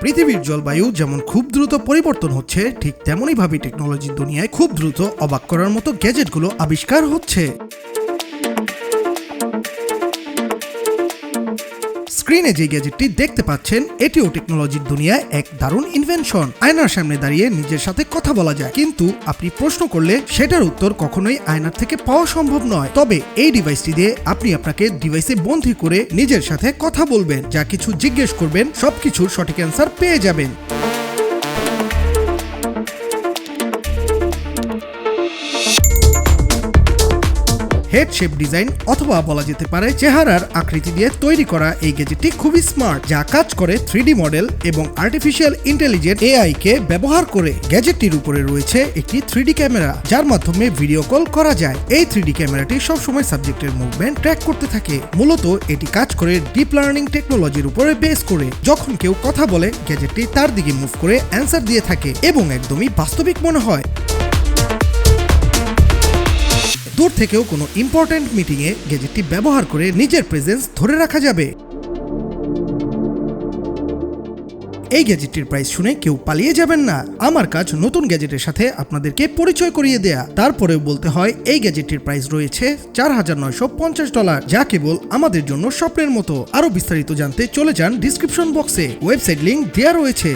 পৃথিবীর জলবায়ু যেমন খুব দ্রুত পরিবর্তন হচ্ছে, ঠিক তেমনই ভাবে টেকনোলজির দুনিয়ায় খুব দ্রুত অবাক করার মতো গ্যাজেটগুলো আবিষ্কার হচ্ছে। স্ক্রিনে যে গ্যাজেটটি দেখতে পাচ্ছেন, এটিও টেকনোলজির দুনিয়ায় এক দারুণ ইনভেনশন আয়নার সামনে দাঁড়িয়ে নিজের সাথে কথা বলা যায়। কিন্তু আপনি প্রশ্ন করলে সেটার উত্তর কখনোই আয়নার থেকে পাওয়া সম্ভব নয়। তবে এই ডিভাইসটি দিয়ে আপনি আপনাকে ডিভাইসে বন্দী করে নিজের সাথে কথা বলবেন, যা কিছু জিজ্ঞেস করবেন, সবকিছুর সঠিক অ্যান্সার পেয়ে যাবেন। হেড শেপ ডিজাইন অথবা বলা যেতে পারে চেহারার আকৃতি দিয়ে তৈরি করা এই গ্যাজেটটি খুবই স্মার্ট যা কাজ করে থ্রি মডেল এবং আর্টিফিশিয়াল ইন্টেলিজেন্ট এআই কে ব্যবহার করে গ্যাজেটটির উপরে রয়েছে একটি থ্রি ক্যামেরা যার মাধ্যমে ভিডিও কল করা যায়। এই থ্রি ক্যামেরাটি সবসময় সাবজেক্টের মুভমেন্ট ট্র্যাক করতে থাকে। মূলত এটি কাজ করে ডিপ লার্নিং টেকনোলজির উপরে বেস করে। যখন কেউ কথা বলে গ্যাজেটটি তার দিকে মুভ করে অ্যান্সার দিয়ে থাকে এবং একদমই বাস্তবিক মনে হয়। দূর থেকেও কোনো ইম্পর্ট্যান্ট মিটিংয়ে গ্যাজেটটি ব্যবহার করে নিজের প্রেজেন্স ধরে রাখা যাবে। এই গ্যাজেটটির প্রাইস শুনে কেউ পালিয়ে যাবেন না। আমার কাজ নতুন গ্যাজেটের সাথে আপনাদেরকে পরিচয় করিয়ে দেয়া। তারপরেও বলতে হয়, এই গ্যাজেটটির প্রাইস রয়েছে চার হাজার নয়শো পঞ্চাশ ডলার যা কেবল আমাদের জন্য স্বপ্নের মতো। আরও বিস্তারিত জানতে চলে যান ডিসক্রিপশন বক্সে ওয়েবসাইট লিংক দেওয়া রয়েছে।